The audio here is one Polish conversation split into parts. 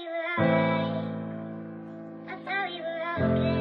you were. I thought you were okay.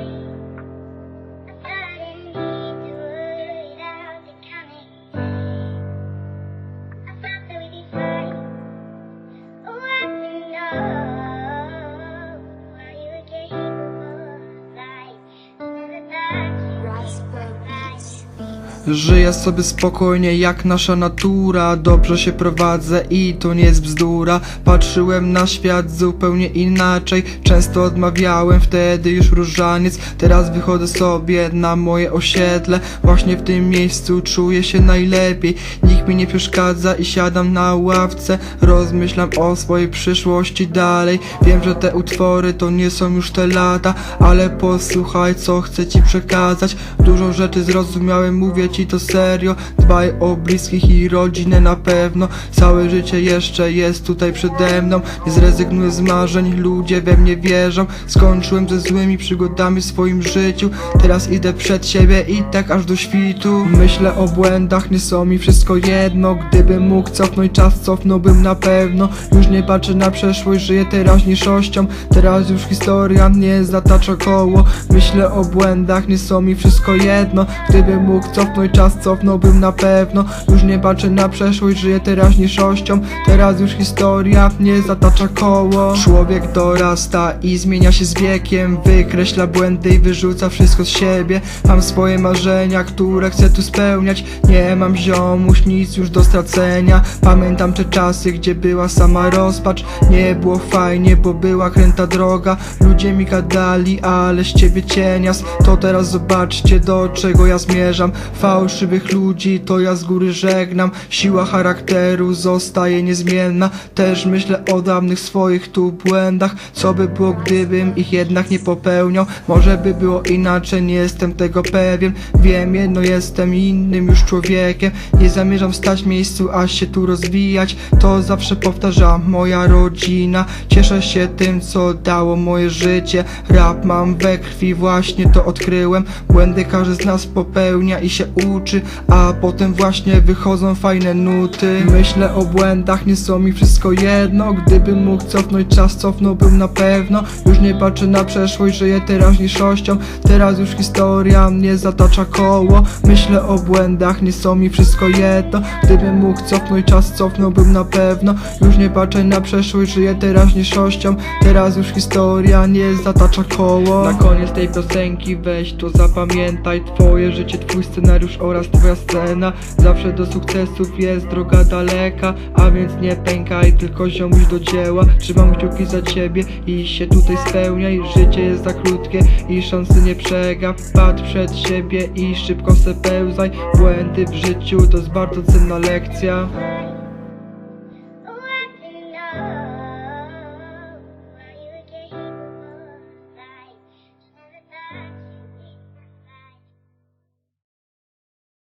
Żyję sobie spokojnie jak nasza natura. Dobrze się prowadzę i to nie jest bzdura. Patrzyłem na świat zupełnie inaczej. Często odmawiałem wtedy już różaniec. Teraz wychodzę sobie na moje osiedle. Właśnie w tym miejscu czuję się najlepiej. Nikt mi nie przeszkadza i siadam na ławce. Rozmyślam o swojej przyszłości dalej. Wiem, że te utwory to nie są już te lata Ale posłuchaj co chcę ci przekazać. Dużo rzeczy zrozumiałem, mówię ci to serio? Dbaj o bliskich i rodzinę na pewno. Całe życie jeszcze jest tutaj przede mną. Nie zrezygnuję z marzeń, ludzie we mnie wierzą. Skończyłem ze złymi przygodami w swoim życiu. Teraz idę przed siebie i tak aż do świtu. Myślę o błędach, nie są mi wszystko jedno. Gdybym mógł cofnąć czas, cofnąłbym na pewno. Już nie patrzę na przeszłość, żyję teraźniejszością. Teraz już historia mnie zatacza koło. Myślę o błędach, nie są mi wszystko jedno. Gdybym mógł cofnąć czas, cofnąłbym na pewno. Już nie patrzę na przeszłość, żyję teraźniejszością. Teraz już historia mnie zatacza koło. Człowiek dorasta i zmienia się z wiekiem. Wykreśla błędy i wyrzuca wszystko z siebie. Mam swoje marzenia, które chcę tu spełniać. Nie mam ziomuś, nic już do stracenia. Pamiętam te czasy, gdzie była sama rozpacz. Nie było fajnie, bo była kręta droga. Ludzie mi gadali, ale z ciebie cienias. To teraz zobaczcie, do czego ja zmierzam Fałszywych ludzi, to ja z góry żegnam. Siła charakteru zostaje niezmienna. Też myślę o dawnych swoich tu błędach. Co by było, gdybym ich jednak nie popełniał? Może by było inaczej, nie jestem tego pewien. Wiem jedno, jestem innym już człowiekiem. Nie zamierzam stać w miejscu, a się tu rozwijać. To zawsze powtarza moja rodzina. Cieszę się tym, co dało moje życie. Rap mam we krwi, właśnie to odkryłem. Błędy każdy z nas popełnia i się uczy A potem właśnie wychodzą fajne nuty. Myślę o błędach, nie są mi wszystko jedno. Gdybym mógł cofnąć czas, cofnąłbym na pewno. Już nie patrzę na przeszłość, żyję teraźniejszością. Teraz już historia mnie zatacza koło. Myślę o błędach, nie są mi wszystko jedno. Gdybym mógł cofnąć czas, cofnąłbym na pewno. Już nie patrzę na przeszłość, żyję teraźniejszością. Teraz już historia nie zatacza koło. Na koniec tej piosenki weź to zapamiętaj. Twoje życie, twój scenariusz oraz twoja scena Zawsze do sukcesów jest droga daleka A więc nie pękaj, tylko ziomuś do dzieła. Trzymam kciuki za ciebie i się tutaj spełniaj Życie jest za krótkie i szansy nie przegap Patrz przed siebie i szybko se pełzaj. Błędy w życiu to jest bardzo cenna lekcja